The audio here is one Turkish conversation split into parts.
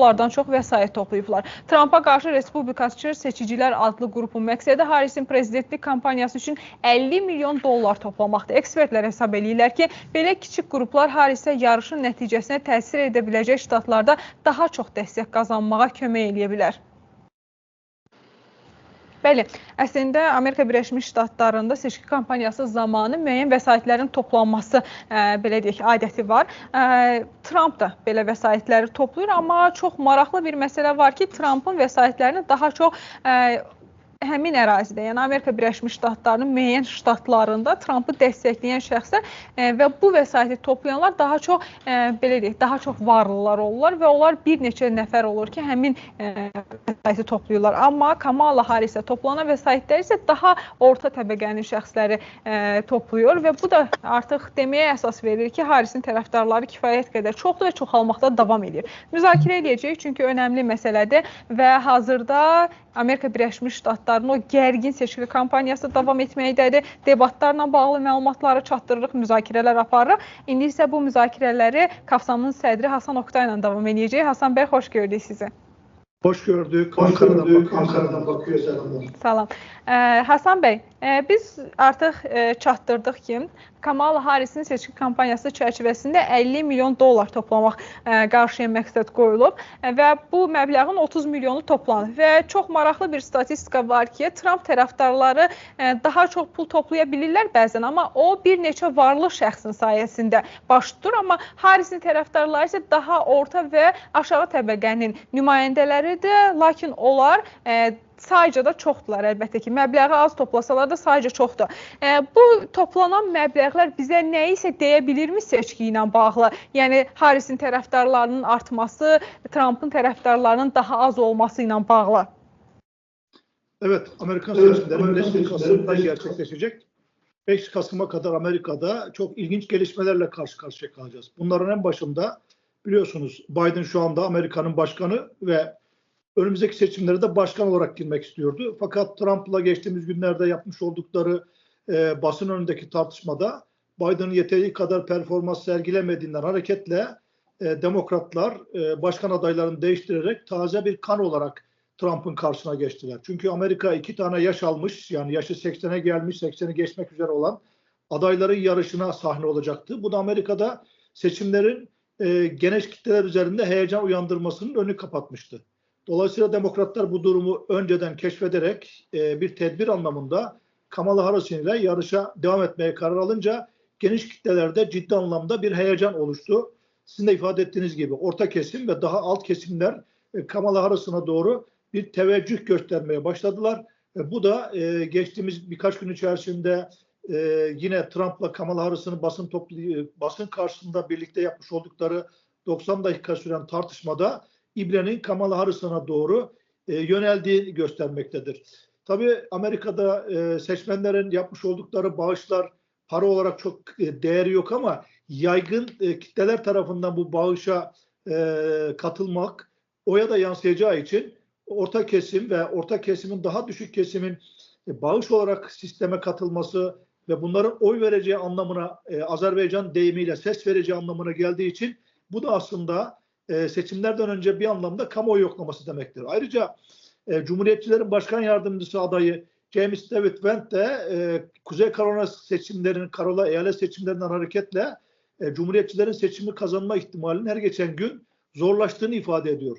Onlardan çox vəsait toplayıblar. Trampa qarşı Respublikaçı Seçicilər adlı qrupun məqsədi Harrisin prezidentlik kampaniyası üçün 50 milyon dollar toplamaqdır. Ekspertlər hesab eləyirlər ki, belə kiçik qruplar Harrisə yarışın nəticəsinə təsir edə biləcək ştatlarda daha çox dəstək qazanmağa kömək eləyə bilər. Bəli, əslində Amerika Birləşmiş Ştatlarında seçki kampaniyası zamanı müəyyən vəsaitlərin toplanması, ə, belə deyək, adəti var. Ə, Tramp da belə vəsaitləri toplayır, amma çox maraqlı bir məsələ var ki, Trampın vəsaitlərini daha çox ə, həmin ərazidə, yəni Amerika Birləşmiş Ştatlarının müəyyən ştatlarında Trampı dəstəkləyən şəxslər ə, və bu vəsaiti toplayanlar daha çox ə, belə deyək, daha çox varlılar olurlar və onlar bir neçə nəfər olur ki, həmin ə, vəsaiti toplayırlar. Amma Kamala Harrisə toplanan vəsaitlər isə daha orta təbəqənin şəxsləri toplayır və bu da artıq deməyə əsas verir ki, Harrisin tərəfdarları kifayət qədər çoxdur və çoxalmaqda davam edir. Müzakirə edəcəyik çünki önəmli məsələdir və hazırda Amerika Birləşmiş Ştatlarının o gərgin seçki kampaniyası davam etməkdədir. Debatlarla bağlı məlumatları çatdırırıq, müzakirələr aparırıq. İndi isə bu müzakirələri Kafsamın sədri Hasan Oktay ilə davam edəcək. Hasan bəy, xoş gördük sizi. Hoş gördük. Hoş Ankara'dan gördük. Ankara'dan bakıyoruz selamlar. Salam. Ə, Hasan bəy, ə, biz artıq ə, çatdırdıq ki, Kamala Harrisin seçki kampaniyası çərçivəsində 50 milyon dollar toplamaq ə, qarşıya məqsəd qoyulub ə, və bu məbləğin 30 milyonu toplanıb və çox maraqlı bir statistika var ki, Tramp tərəfdarları ə, daha çox pul toplaya bilirlər bəzən, amma o bir neçə varlı şəxsin sayəsində baş tutur, amma Harrisin tərəfdarları isə daha orta və aşağı təbəqənin nümayəndələridir, lakin onlar ə, sayca da çoxdular əlbəttə ki. Məbləği az toplasalar da sayca çoxdur. E, bu toplanan məbləğlər bizə nəyisə deyə bilirmi seçki ilə bağlı? Yəni Harrisin tərəfdarlarının artması, Trump'ın tərəfdarlarının daha az olması ilə bağlı. Evet, Amerikan seçimleri Amerikan 5 Kasım'da gerçekleşecek. 5 Kasım'a kadar Amerika'da çok ilginç gelişmelerle karşı karşıya kalacağız. Bunların en başında biliyorsunuz Biden şu anda Amerika'nın başkanı ve önümüzdeki seçimlere de başkan olarak girmek istiyordu. Fakat Trump'la geçtiğimiz günlerde yapmış oldukları e, basın önündeki tartışmada Biden'ın yeteri kadar performans sergilemediğinden hareketle e, demokratlar e, başkan adaylarını değiştirerek taze bir kan olarak Trump'ın karşısına geçtiler. Çünkü Amerika iki tane yaş almış yani yaşı 80'e gelmiş 80'i geçmek üzere olan adayların yarışına sahne olacaktı. Bu da Amerika'da seçimlerin e, geniş kitleler üzerinde heyecan uyandırmasının önünü kapatmıştı. Dolayısıyla demokratlar bu durumu önceden keşfederek e, bir tedbir anlamında Kamala Harris ile yarışa devam etmeye karar alınca geniş kitlelerde ciddi anlamda bir heyecan oluştu. Sizin de ifade ettiğiniz gibi orta kesim ve daha alt kesimler e, Kamala Harris'ına doğru bir teveccüh göstermeye başladılar. E, bu da e, geçtiğimiz birkaç gün içerisinde e, yine Trump'la Kamala Harris'in basın toplu basın karşısında birlikte yapmış oldukları 90 dakika süren tartışmada İbre'nin Kamala Harris'ine doğru e, yöneldiği göstermektedir. Tabii Amerika'da e, seçmenlerin yapmış oldukları bağışlar para olarak çok e, değeri yok ama yaygın e, kitleler tarafından bu bağışa e, katılmak oya da yansıyacağı için orta kesim ve orta kesimin daha düşük kesimin e, bağış olarak sisteme katılması ve bunların oy vereceği anlamına e, Azerbaycan deyimiyle ses vereceği anlamına geldiği için bu da aslında e, seçimlerden önce bir anlamda kamuoyu yoklaması demektir. Ayrıca e, Cumhuriyetçilerin başkan yardımcısı adayı James David Vance de e, Kuzey Carolina seçimlerinin, Carolina eyalet seçimlerinden hareketle e, Cumhuriyetçilerin seçimi kazanma ihtimalinin her geçen gün zorlaştığını ifade ediyor.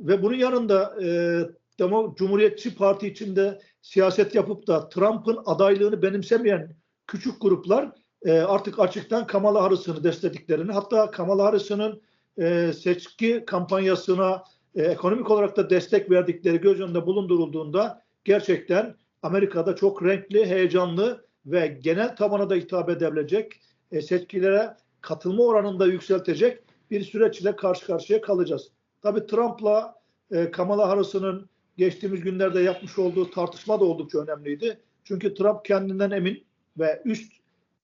Ve bunun yanında e, Demo, Cumhuriyetçi Parti içinde siyaset yapıp da Trump'ın adaylığını benimsemeyen küçük gruplar e, artık açıktan Kamala Harris'ini desteklediklerini hatta Kamala Harris'in e, seçki kampanyasına e, ekonomik olarak da destek verdikleri göz önünde bulundurulduğunda gerçekten Amerika'da çok renkli, heyecanlı ve genel tabana da hitap edebilecek e, seçkilere katılma oranını da yükseltecek bir süreç ile karşı karşıya kalacağız. Tabii Trump'la e, Kamala Harris'in geçtiğimiz günlerde yapmış olduğu tartışma da oldukça önemliydi. Çünkü Trump kendinden emin ve üst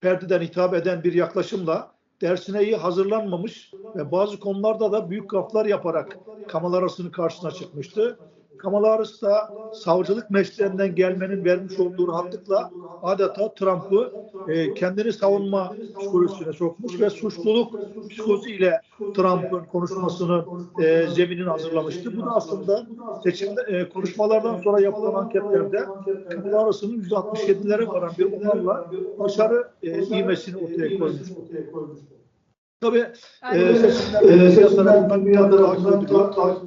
perdeden hitap eden bir yaklaşımla dersine iyi hazırlanmamış ve bazı konularda da büyük gaflar yaparak Kamala Harris'in karşısına çıkmıştı. Kamala Harris da savcılık mesleğinden gelmenin vermiş olduğu rahatlıkla adeta Trump'ı e, kendini savunma psikolojisine sokmuş ve suçluluk psikolojisiyle Trump'ın konuşmasının e, zeminini hazırlamıştı. Bu da aslında seçimde e, konuşmalardan sonra yapılan anketlerde Kamala Harris'in %67'lere varan bir oranla başarı e, ivmesini ortaya koymuştu. Tabii e, seçimler tarafından bir yandan takip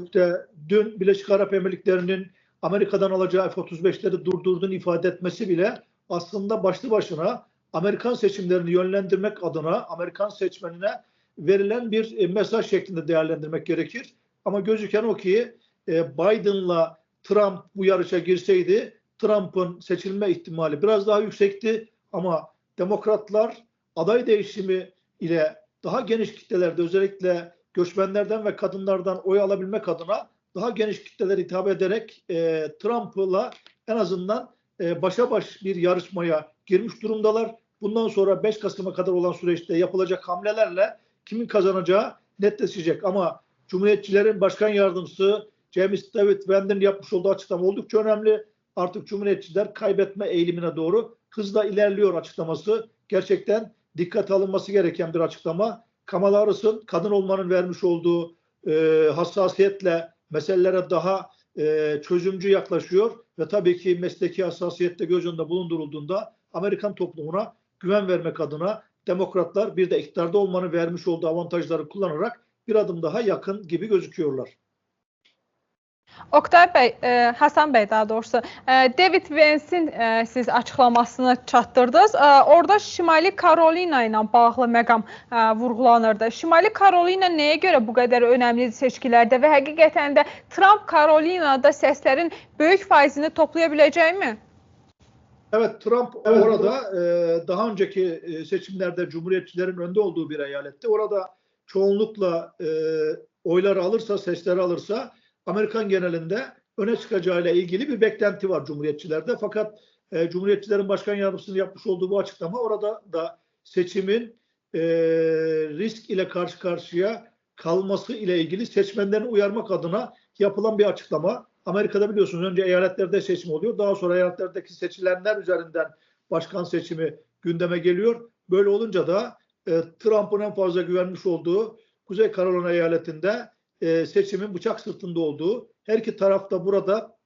İşte dün Birleşik Arap Emirlikleri'nin Amerika'dan alacağı F-35'leri durdurduğunu ifade etmesi bile aslında başlı başına Amerikan seçimlerini yönlendirmek adına Amerikan seçmenine verilen bir e, mesaj şeklinde değerlendirmek gerekir. Ama gözüken o ki e, Biden'la Trump bu yarışa girseydi Trump'ın seçilme ihtimali biraz daha yüksekti ama demokratlar aday değişimi ile daha geniş kitlelerde özellikle göçmenlerden ve kadınlardan oy alabilmek adına daha geniş kitleler hitap ederek e, Trump'la en azından e, başa baş bir yarışmaya girmiş durumdalar. Bundan sonra 5 Kasım'a kadar olan süreçte yapılacak hamlelerle kimin kazanacağı netleşecek. Ama Cumhuriyetçilerin başkan yardımcısı James David Van'ın yapmış olduğu açıklama oldukça önemli. Artık Cumhuriyetçiler kaybetme eğilimine doğru hızla ilerliyor açıklaması. Gerçekten dikkat alınması gereken bir açıklama. Kamala Harris'ın kadın olmanın vermiş olduğu e, hassasiyetle meselelere daha e, çözümcü yaklaşıyor ve tabii ki mesleki hassasiyette göz önünde bulundurulduğunda Amerikan toplumuna güven vermek adına demokratlar bir de iktidarda olmanın vermiş olduğu avantajları kullanarak bir adım daha yakın gibi gözüküyorlar. Oktay bəy, e, Həsən bəy daha doğrusu, e, David Vance-in e, siz açıqlamasını çatdırdınız. E, orada Şimali Karolina ilə bağlı məqam e, vurğulanırdı. Şimali Karolina nəyə görə bu qədər önəmli seçkilərdə və həqiqətən də Trump Karolinada səslərin böyük faizini toplaya biləcəkmi? Evet Trump evet. orada e, daha önceki e, seçimlerde Cumhuriyetçilerin önde olduğu bir eyalette. Orada çoğunlukla e, oyları alırsa, sesleri alırsa Amerikan genelinde öne çıkacağıyla ilgili bir beklenti var Cumhuriyetçilerde. Fakat e, Cumhuriyetçilerin başkan yardımcısının yapmış olduğu bu açıklama orada da seçimin e, risk ile karşı karşıya kalması ile ilgili seçmenlerini uyarmak adına yapılan bir açıklama. Amerika'da biliyorsunuz önce eyaletlerde seçim oluyor. Daha sonra eyaletlerdeki seçilenler üzerinden başkan seçimi gündeme geliyor. Böyle olunca da e, Trump'ın en fazla güvenmiş olduğu Kuzey Carolina eyaletinde e, seçimin bıçak sırtında olduğu, her iki tarafta burada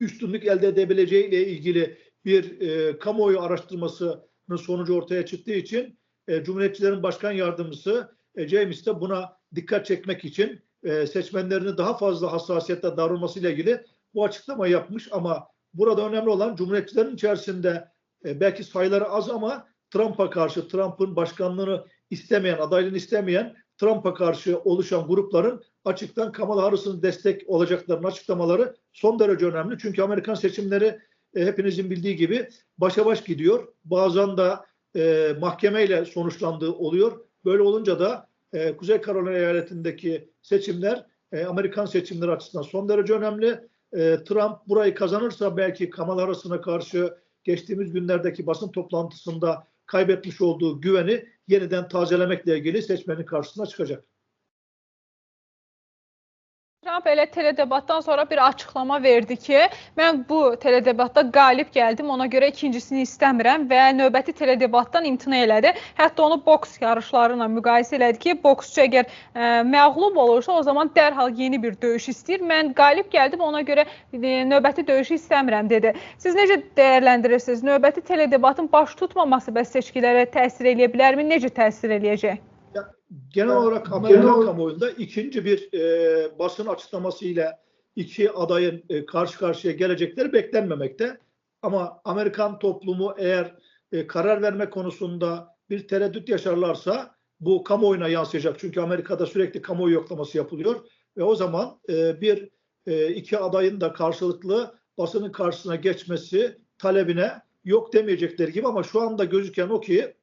üstünlük elde edebileceği ile ilgili bir e, kamuoyu araştırmasının sonucu ortaya çıktığı için e, Cumhuriyetçilerin başkan yardımcısı e, James de buna dikkat çekmek için e, seçmenlerini daha fazla hassasiyetle davranması ile ilgili bu açıklama yapmış. Ama burada önemli olan Cumhuriyetçilerin içerisinde e, belki sayıları az ama Trump'a karşı Trump'ın başkanlığını istemeyen, adaylığını istemeyen Trump'a karşı oluşan grupların açıktan Kamala Harris'ın destek olacaklarının açıklamaları son derece önemli. Çünkü Amerikan seçimleri e, hepinizin bildiği gibi başa baş gidiyor. Bazen de e, mahkemeyle sonuçlandığı oluyor. Böyle olunca da e, Kuzey Carolina eyaletindeki seçimler e, Amerikan seçimleri açısından son derece önemli. E, Trump burayı kazanırsa belki Kamala Harris'ine karşı geçtiğimiz günlerdeki basın toplantısında kaybetmiş olduğu güveni yeniden tazelemekle ilgili seçmenin karşısına çıkacak. Trump elə teledebatdan sonra bir açıqlama verdi ki, mən bu teledebatda qalib gəldim, ona görə ikincisini istəmirəm və növbəti teledebatdan imtina elədi. Hətta onu boks yarışları ilə müqayisə elədi ki, boksçu əgər ə, e, məğlub olursa, o zaman dərhal yeni bir döyüş istəyir. Mən qalib gəldim, ona görə e, növbəti döyüşü istəmirəm dedi. Siz necə dəyərləndirirsiniz? Növbəti teledebatın baş tutmaması bəs seçkilərə təsir eləyə bilərmi? Necə təsir eləyəcək? Genel olarak Amerikan genel... kamuoyunda ikinci bir e, basın açıklaması ile iki adayın e, karşı karşıya gelecekleri beklenmemekte. Ama Amerikan toplumu eğer e, karar verme konusunda bir tereddüt yaşarlarsa bu kamuoyuna yansıyacak. Çünkü Amerika'da sürekli kamuoyu yoklaması yapılıyor ve o zaman e, bir e, iki adayın da karşılıklı basının karşısına geçmesi talebine yok demeyecekler gibi ama şu anda gözüken o ki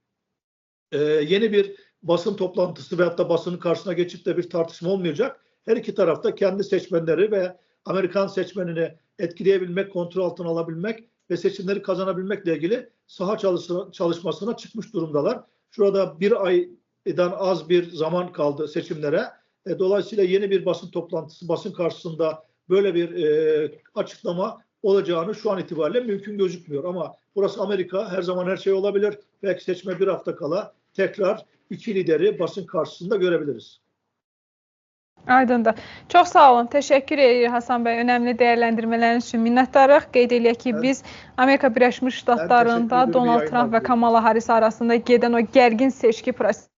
e, yeni bir basın toplantısı veyahut da basının karşısına geçip de bir tartışma olmayacak. Her iki tarafta kendi seçmenleri ve Amerikan seçmenini etkileyebilmek, kontrol altına alabilmek ve seçimleri kazanabilmekle ilgili saha çalışmasına çıkmış durumdalar. Şurada bir aydan az bir zaman kaldı seçimlere. E, dolayısıyla yeni bir basın toplantısı, basın karşısında böyle bir e, açıklama olacağını şu an itibariyle mümkün gözükmüyor. Ama burası Amerika her zaman her şey olabilir. Belki seçime bir hafta kala tekrar iki lideri basın karşısında görebiliriz. Aydındır. Çox sağ olun. Təşəkkür edirik Hasan bəy. Önəmli dəyərləndirmələriniz üçün minnətdarıq. Qeyd eləyək ki, Mən- biz Amerika Birləşmiş Ştatlarında Donald Trump və. Kamala Harris arasında gedən o gərgin seçki prosesi